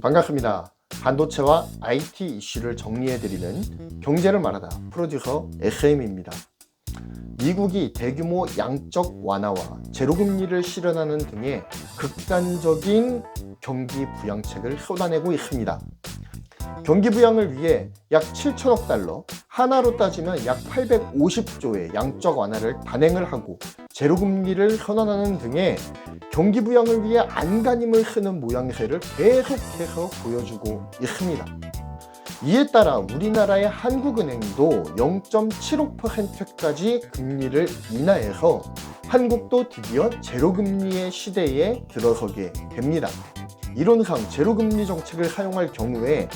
반갑습니다. 반도체와 IT 이슈를 정리해드리는 경제를 말하다 프로듀서 SM입니다. 미국이 대규모 양적 완화와 제로금리를 실현하는 등의 극단적인 경기 부양책을 쏟아내고 있습니다. 경기 부양을 위해 약 7천억 달러, 하나로 따지면 약 850조의 양적 완화를 단행을 하고 제로금리를 선언하는 등의 경기 부양을 위해 안간힘을 쓰는 모양새를 계속해서 보여주고 있습니다. 이에 따라 우리나라의 한국은행도 0.75%까지 금리를 인하해서 한국도 드디어 제로금리의 시대에 들어서게 됩니다. 이론상 제로금리 정책을 사용할 경우에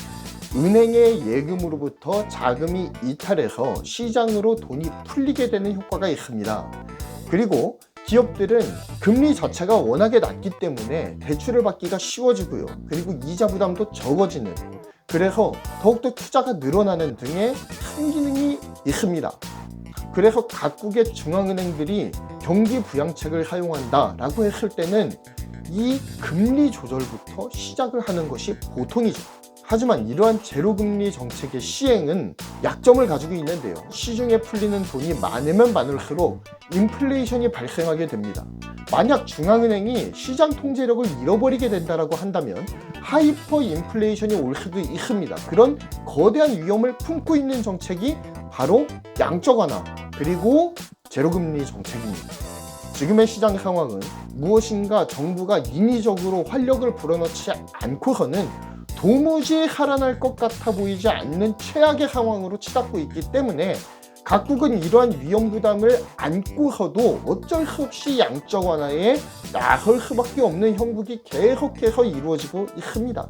은행의 예금으로부터 자금이 이탈해서 시장으로 돈이 풀리게 되는 효과가 있습니다. 그리고 기업들은 금리 자체가 워낙에 낮기 때문에 대출을 받기가 쉬워지고요. 그리고 이자 부담도 적어지는 그래서 더욱더 투자가 늘어나는 등의 큰 기능이 있습니다. 그래서 각국의 중앙은행들이 경기 부양책을 사용한다라고 했을 때는 이 금리 조절부터 시작을 하는 것이 보통이죠. 하지만 이러한 제로금리 정책의 시행은 약점을 가지고 있는데요. 시중에 풀리는 돈이 많으면 많을수록 인플레이션이 발생하게 됩니다. 만약 중앙은행이 시장 통제력을 잃어버리게 된다고 한다면 하이퍼 인플레이션이 올 수도 있습니다. 그런 거대한 위험을 품고 있는 정책이 바로 양적 완화 그리고 제로금리 정책입니다. 지금의 시장 상황은 무엇인가 정부가 인위적으로 활력을 불어넣지 않고서는 도무지 살아날 것 같아 보이지 않는 최악의 상황으로 치닫고 있기 때문에 각국은 이러한 위험 부담을 안고서도 어쩔 수 없이 양적 완화에 나설 수밖에 없는 형국이 계속해서 이루어지고 있습니다.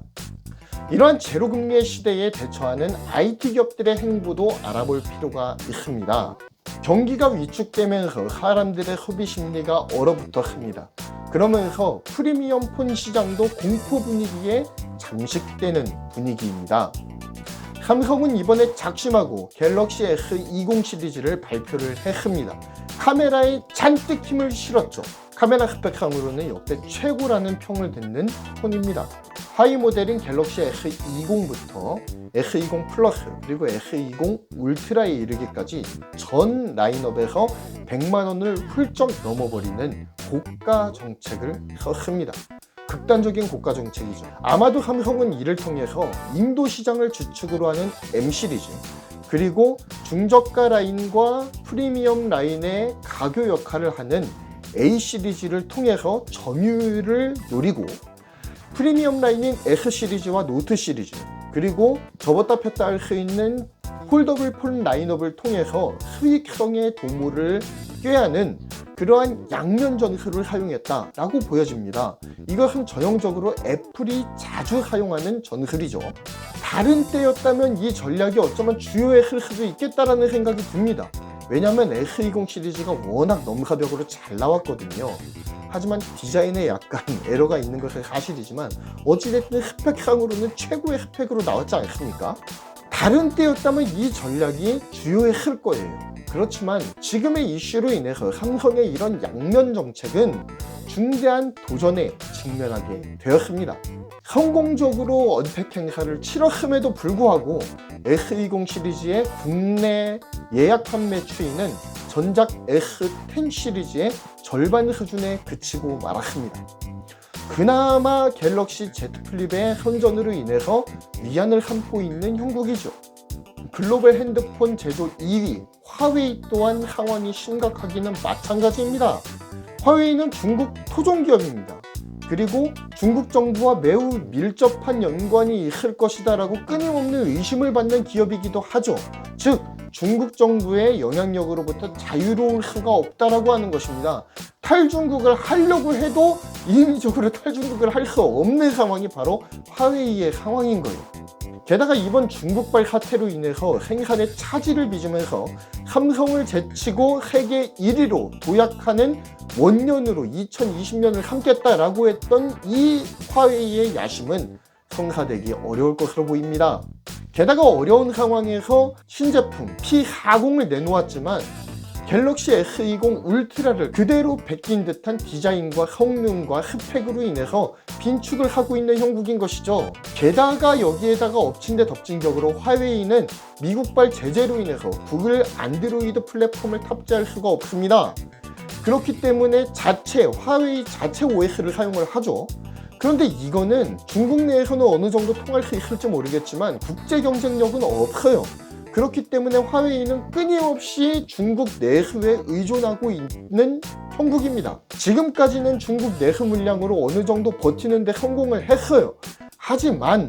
이러한 제로금리의 시대에 대처하는 IT 기업들의 행보도 알아볼 필요가 있습니다. 경기가 위축되면서 사람들의 소비 심리가 얼어붙었습니다. 그러면서 프리미엄 폰 시장도 공포 분위기에 잠식되는 분위기입니다. 삼성은 이번에 작심하고 갤럭시 S20 시리즈를 발표를 했습니다. 카메라에 잔뜩 힘을 실었죠. 카메라 스펙상으로는 역대 최고라는 평을 듣는 폰입니다. 하이 모델인 갤럭시 S20부터 S20 플러스 그리고 S20 울트라에 이르기까지 전 라인업에서 100만 원을 훌쩍 넘어버리는 고가 정책을 썼습니다. 극단적인 고가 정책이죠. 아마도 삼성은 이를 통해서 인도 시장을 주축으로 하는 M 시리즈 그리고 중저가 라인과 프리미엄 라인의 가교 역할을 하는 A 시리즈를 통해서 점유율을 노리고 프리미엄 라인인 S 시리즈와 노트 시리즈 그리고 접었다 폈다 할 수 있는 폴더블 폰 라인업을 통해서 수익성의 도모를 꾀하는 그러한 양면 전술을 사용했다라고 보여집니다. 이것은 전형적으로 애플이 자주 사용하는 전술이죠. 다른 때였다면 이 전략이 어쩌면 주요했을 수도 있겠다라는 생각이 듭니다. 왜냐하면 S20 시리즈가 워낙 넘사벽으로 잘 나왔거든요. 하지만 디자인에 약간 에러가 있는 것은 사실이지만 어찌됐든 스펙상으로는 최고의 스펙으로 나왔지 않습니까? 다른 때였다면 이 전략이 주요했을 거예요. 그렇지만 지금의 이슈로 인해서 삼성의 이런 양면 정책은 중대한 도전에 직면하게 되었습니다. 성공적으로 언택 행사를 치렀음에도 불구하고 S20 시리즈의 국내 예약 판매 추이는 전작 S10 시리즈의 절반 수준에 그치고 말았습니다. 그나마 갤럭시 Z 플립의 선전으로 인해서 위안을 삼고 있는 형국이죠. 글로벌 핸드폰 제조 2위 화웨이 또한 상황이 심각하기는 마찬가지입니다. 화웨이는 중국 토종 기업입니다. 그리고 중국 정부와 매우 밀접한 연관이 있을 것이다라고 끊임없는 의심을 받는 기업이기도 하죠. 즉 중국 정부의 영향력으로부터 자유로울 수가 없다라고 하는 것입니다. 탈중국을 하려고 해도 인위적으로 탈중국을 할 수 없는 상황이 바로 화웨이의 상황인 거예요. 게다가 이번 중국발 사태로 인해서 생산에 차질을 빚으면서 삼성을 제치고 세계 1위로 도약하는 원년으로 2020년을 삼겠다라고 했던 이 화웨이의 야심은 성사되기 어려울 것으로 보입니다. 게다가 어려운 상황에서 신제품 P40을 내놓았지만 갤럭시 S20 울트라를 그대로 베낀 듯한 디자인과 성능과 스펙으로 인해서 빈축을 하고 있는 형국인 것이죠. 게다가 여기에다가 엎친 데 덮친 격으로 화웨이는 미국발 제재로 인해서 구글 안드로이드 플랫폼을 탑재할 수가 없습니다. 그렇기 때문에 자체 화웨이 자체 OS를 사용을 하죠. 그런데 이거는 중국 내에서는 어느 정도 통할 수 있을지 모르겠지만 국제 경쟁력은 없어요. 그렇기 때문에 화웨이는 끊임없이 중국 내수에 의존하고 있는 형국입니다. 지금까지는 중국 내수 물량으로 어느 정도 버티는데 성공을 했어요. 하지만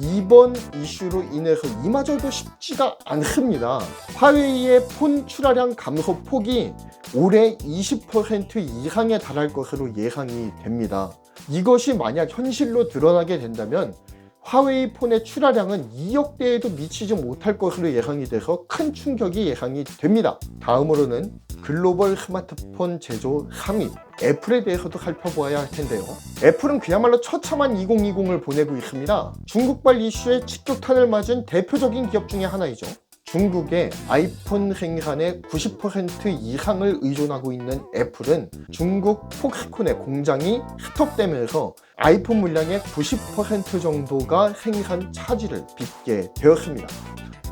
이번 이슈로 인해서 이마저도 쉽지가 않습니다. 화웨이의 폰 출하량 감소 폭이 올해 20% 이상에 달할 것으로 예상이 됩니다. 이것이 만약 현실로 드러나게 된다면 화웨이 폰의 출하량은 2억 대에도 미치지 못할 것으로 예상이 돼서 큰 충격이 예상이 됩니다. 다음으로는 글로벌 스마트폰 제조 3위 애플에 대해서도 살펴보아야 할 텐데요. 애플은 그야말로 처참한 2020을 보내고 있습니다. 중국발 이슈에 직격탄을 맞은 대표적인 기업 중에 하나이죠. 중국의 아이폰 생산의 90% 이상을 의존하고 있는 애플은 중국 폭스콘의 공장이 스톱되면서 아이폰 물량의 90% 정도가 생산 차질을 빚게 되었습니다.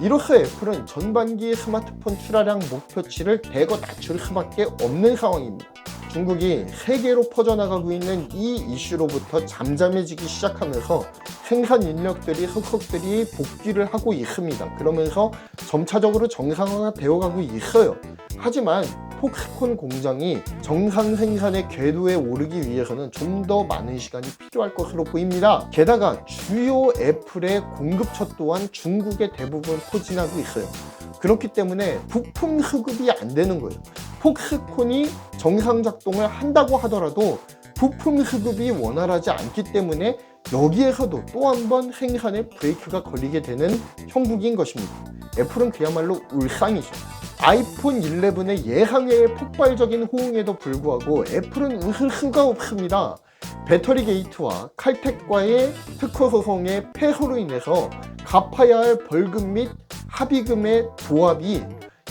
이로써 애플은 전반기 스마트폰 출하량 목표치를 대거 낮출 수밖에 없는 상황입니다. 중국이 세계로 퍼져나가고 있는 이 이슈로부터 잠잠해지기 시작하면서 생산 인력들이 흑흑들이 복귀를 하고 있습니다. 그러면서 점차적으로 정상화가 되어가고 있어요. 하지만 폭스콘 공장이 정상 생산의 궤도에 오르기 위해서는 좀 더 많은 시간이 필요할 것으로 보입니다. 게다가 주요 애플의 공급처 또한 중국에 대부분 포진하고 있어요. 그렇기 때문에 부품 수급이 안 되는 거예요. 폭스콘이 정상 작동을 한다고 하더라도 부품 수급이 원활하지 않기 때문에 여기에서도 또 한 번 생산에 브레이크가 걸리게 되는 형국인 것입니다. 애플은 그야말로 울상이죠. 아이폰 11의 예상외의 폭발적인 호응에도 불구하고 애플은 웃을 수가 없습니다. 배터리 게이트와 칼텍과의 특허 소송의 패소로 인해서 갚아야 할 벌금 및 합의금의 도합이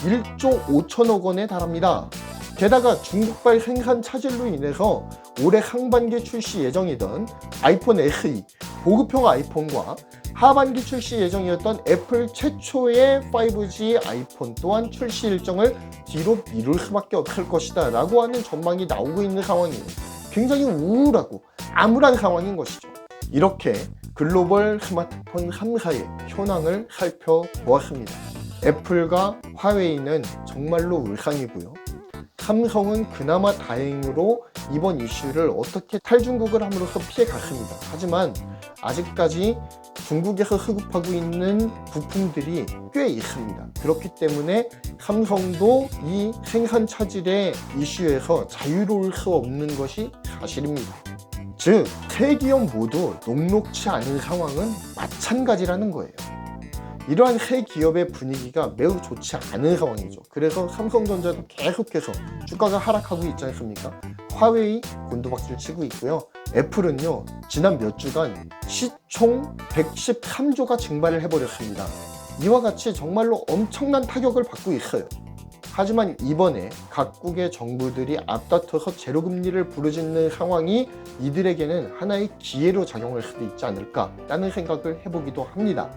1조 5천억 원에 달합니다. 게다가 중국발 생산 차질로 인해서 올해 상반기 출시 예정이던 아이폰 SE 보급형 아이폰과 하반기 출시 예정이었던 애플 최초의 5G 아이폰 또한 출시 일정을 뒤로 미룰 수밖에 없을 것이다 라고 하는 전망이 나오고 있는 상황이에요. 굉장히 우울하고 암울한 상황인 것이죠. 이렇게 글로벌 스마트폰 3사의 현황을 살펴보았습니다. 애플과 화웨이는 정말로 울상이고요. 삼성은 그나마 다행으로 이번 이슈를 어떻게 탈중국을 함으로써 피해갔습니다. 하지만 아직까지 중국에서 수급하고 있는 부품들이 꽤 있습니다. 그렇기 때문에 삼성도 이 생산 차질의 이슈에서 자유로울 수 없는 것이 사실입니다. 즉, 세 기업 모두 녹록치 않은 상황은 마찬가지라는 거예요. 이러한 세 기업의 분위기가 매우 좋지 않은 상황이죠. 그래서 삼성전자도 계속해서 주가가 하락하고 있지 않습니까? 화웨이 곤두박질 치고 있고요. 애플은요, 지난 몇 주간 시총 113조가 증발을 해버렸습니다. 이와 같이 정말로 엄청난 타격을 받고 있어요. 하지만 이번에 각국의 정부들이 앞다퉈서 제로금리를 부르짖는 상황이 이들에게는 하나의 기회로 작용할 수도 있지 않을까라는 생각을 해보기도 합니다.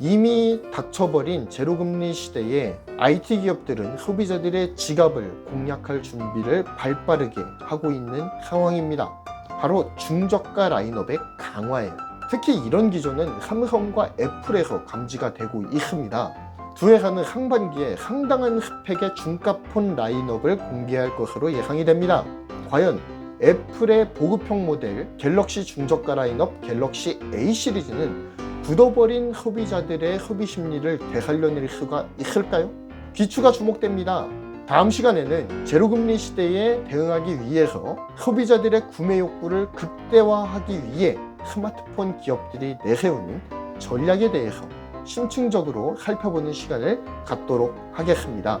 이미 닥쳐버린 제로금리 시대에 IT 기업들은 소비자들의 지갑을 공략할 준비를 발빠르게 하고 있는 상황입니다. 바로 중저가 라인업의 강화예요. 특히 이런 기조는 삼성과 애플에서 감지가 되고 있습니다. 두 회사는 상반기에 상당한 스펙의 중가 폰 라인업을 공개할 것으로 예상이 됩니다. 과연 애플의 보급형 모델 갤럭시 중저가 라인업 갤럭시 A 시리즈는 굳어버린 소비자들의 소비 심리를 되살려낼 수가 있을까요? 귀추가 주목됩니다. 다음 시간에는 제로금리 시대에 대응하기 위해서 소비자들의 구매 욕구를 극대화하기 위해 스마트폰 기업들이 내세우는 전략에 대해서 심층적으로 살펴보는 시간을 갖도록 하겠습니다.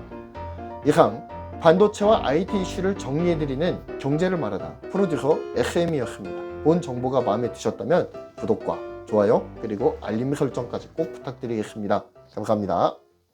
이상 반도체와 IT 이슈를 정리해드리는 경제를 말하다 프로듀서 SM이었습니다. 본 정보가 마음에 드셨다면 구독과 좋아요 그리고 알림 설정까지 꼭 부탁드리겠습니다. 감사합니다.